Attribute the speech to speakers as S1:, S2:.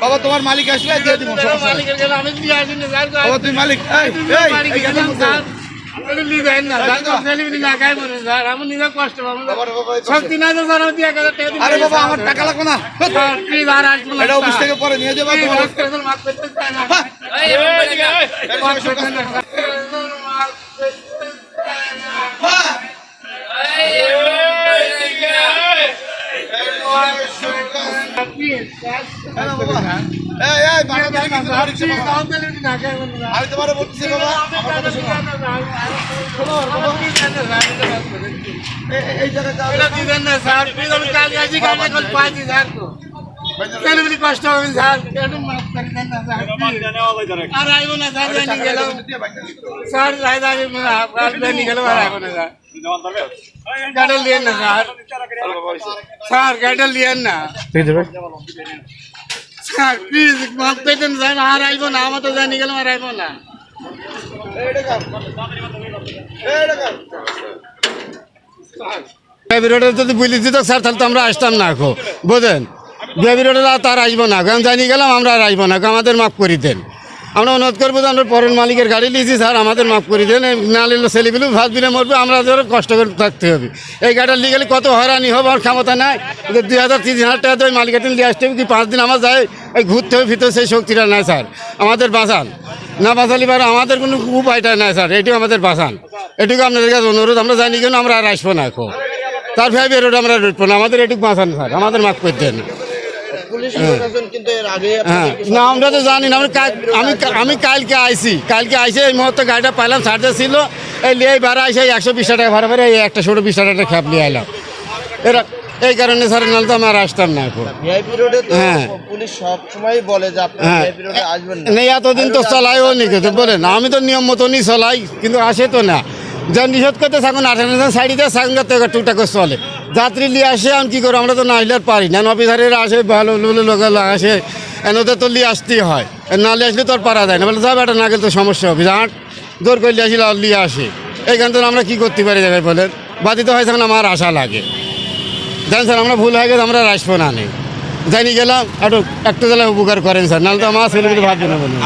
S1: বাবা তোমার মালিক আসলে মালিক আমার টাকা লাগবে না এটা অফিস থেকে পরে নিয়ে যাব তোমার হ্যাঁ, বাবা। এই, এই, বাবা, তুমি কিন্তু ধরে দিচ্ছো, বাবা। আমি তোমারে বলতেছি বাবা আমার কথা শোনো শোনো, বাবা। এই- এই- এই জায়গায় যাও।
S2: কষ্ট হবে স্যার একটু মাফ করে দেন না স্যার আর আইব না আইব না স্যার গাড়ি লিয়েন না স্যার। স্যার গাড়ি লিয়েন না। স্যার প্লিজ মাফ করে দেন স্যার আর আইব না, আমার তো জানি গেল আর আইব না।
S1: এইটা কার? এইটা কার?
S2: বিরোধে যদি বলি দিত, স্যার, তাহলে তো আমরা আসতাম না এখন বোঝেন বিরোধে তার আসব না। কারণ জানি গেলাম, আমরা আর আসব না। আমাদের মাফ করে দেন। আমরা অনুরোধ করব যে আমরা পরের মালিকের গাড়ি নিয়েছি স্যার, আমাদের মাফ করে দেন। না নিলে ছেলেগুলো ভাত দিলে মরবে, আমরা ধরো কষ্ট করে থাকতে হবে। এই গাড়িটা নিয়ে গেলে কত হয়রানি হবে, আমার ক্ষমতা নাই। দুই হাজার, তিন হাজার টাকা ওই মালিকের দিন নিয়ে আসতে হবে কি পাঁচ দিন আমার যায়, এই ঘুরতে হবে ভিতরে সেই শক্তিটা নাই, স্যার। আমাদের বাঁচান। না বাঁচালি পারে, আমাদের কোনো উপায়টা নাই, স্যার। এটুকু আমাদের বাঁচান। এটুকু আপনাদের কাছে অনুরোধ, আমরা জানি কেন আমরা আর আসব না এখন। তার ভাই বেরোড আমরা রুটবো না। আমাদের এটুকু বাঁচান, স্যার। আমাদের মাফ করে দেন। না আমরা তো জানি না। আমি আমি কালকে আইছি। কালকে আইসে এই মুহূর্তে গাড়িটা পাইলাম চার্জার ছিল। এই লিয়ে ভাড়া আইসে একশো বিশ টাকা ভাড়া ভাড়া এই একটা ষোলো বিশ টাকা খ্যাপ নিয়ে আইলাম। এরা এই কারণে স্যার নাহলে তো আমরা আসতাম না এখন। হ্যাঁ।
S1: পুলিশ সব সময় বলে যে
S2: হ্যাঁ।
S1: আসবেন না।
S2: এতদিন তো চলাইও নি কিন্তু বলেন। আমি তো নিয়ম মতনই চলাই কিন্তু আসে তো না। যা নিষেধ করতে থাকুন আঠারো সাইডে থাকুন টুকটাক করে চলে। যাত্রী নিয়ে আসে, আমি কী করব? আমরা তো না আসলে আর পারি না। অফিসারেরা আসে, ভালো লোক আসে। এনতে তো নিয়ে আসতেই হয়। না নিয়ে আসলে তো আর পারা যায় না। বলে যাবে না গেলে তো সমস্যা হবে। আট জোর করলে আসলে আর নিয়ে আসে। এইখান থেকে আমরা কী করতে পারি যাবে বলেন? বাদিত হয় তখন আমার আশা লাগে। জানেন স্যার, আমরা ভুল হয়ে গেছে, আমরা আর আসব না নেই জানি গেলাম, একটু একটু তাহলে উপকার করেন স্যার। নাহলে তো আমার ছেলেমেয়ে ভাববে না বলুন।